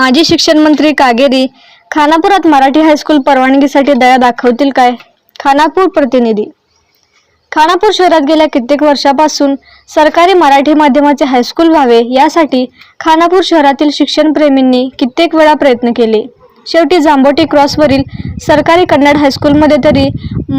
माजी शिक्षण मंत्री कागेरी खानापुरात मराठी हायस्कूल परवानगीसाठी दया दाखवतील काय? खानापूर प्रतिनिधी. खानापूर शहरात गेल्या कित्येक वर्षापासून सरकारी मराठी माध्यमाचे हायस्कूल व्हावे यासाठी खानापूर शहरातील शिक्षणप्रेमींनी कित्येक वेळा प्रयत्न केले. शेवटी जांबोटी क्रॉसवरील सरकारी कन्नड हायस्कूलमध्ये तरी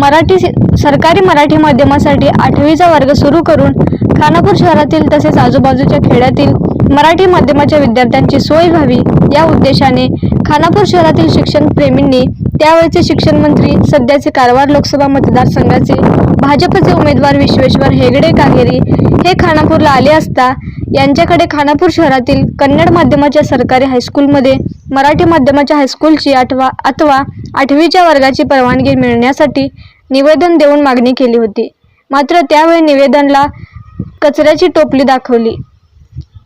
मराठी सरकारी मराठी माध्यमासाठी आठवीचा वर्ग सुरू करून खानापूर शहरातील तसेच आजूबाजूच्या खेड्यातील मराठी माध्यमाच्या विद्यार्थ्यांची सोय व्हावी या उद्देशाने खानापूर शहरातील शिक्षणप्रेमींनी त्यावेळचे शिक्षण मंत्री सध्याचे कारवार लोकसभा मतदारसंघाचे भाजपचे उमेदवार विश्वेश्वर हेगडे कागेरी हे खानापूरला आले असता यांच्याकडे खानापूर शहरातील कन्नड माध्यमाच्या सरकारी हायस्कूलमध्ये मराठी माध्यमाच्या हायस्कूलची आठवा अथवा आठवीच्या वर्गाची परवानगी मिळण्यासाठी निवेदन देऊन मागणी केली होती. मात्र त्यावेळी निवेदनला कचऱ्याची टोपली दाखवली.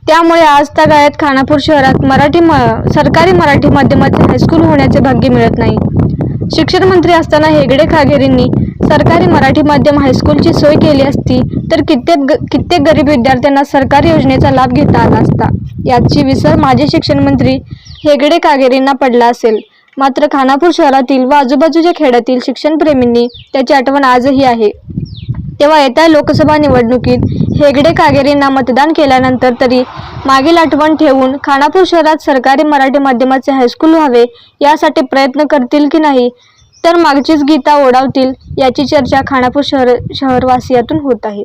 त्यामुळे आज काळात खानापूर शहरात मराठी म सरकारी मराठी माध्यमातील हायस्कूल होण्याचे भाग्य मिळत नाही. शिक्षण मंत्री असताना हेगडे खागेरींनी सरकारी मराठी माध्यम हायस्कूलची सोय केली असती तर कित्येक ग- कित्येक गरीब विद्यार्थ्यांना सरकारी योजनेचा लाभ घेता आला असता. याची विसर माजी शिक्षण मंत्री हेगडे कागेरींना पडला असेल. मात्र खानापूर शहरातील व आजूबाजूच्या खेड्यातील शिक्षणप्रेमींनी त्याची आठवण आजही आहे. तेव्हा येत्या लोकसभा निवडणुकीत हेगडे कागेरींना मतदान केल्यानंतर तरी मागील आठवण ठेवून खानापूर शहरात सरकारी मराठी माध्यमाचे हायस्कूल व्हावे यासाठी प्रयत्न करतील की नाही तर मागचीच गीता ओढावतील याची चर्चा खानापूर शहर शहरवासियातून होत आहे.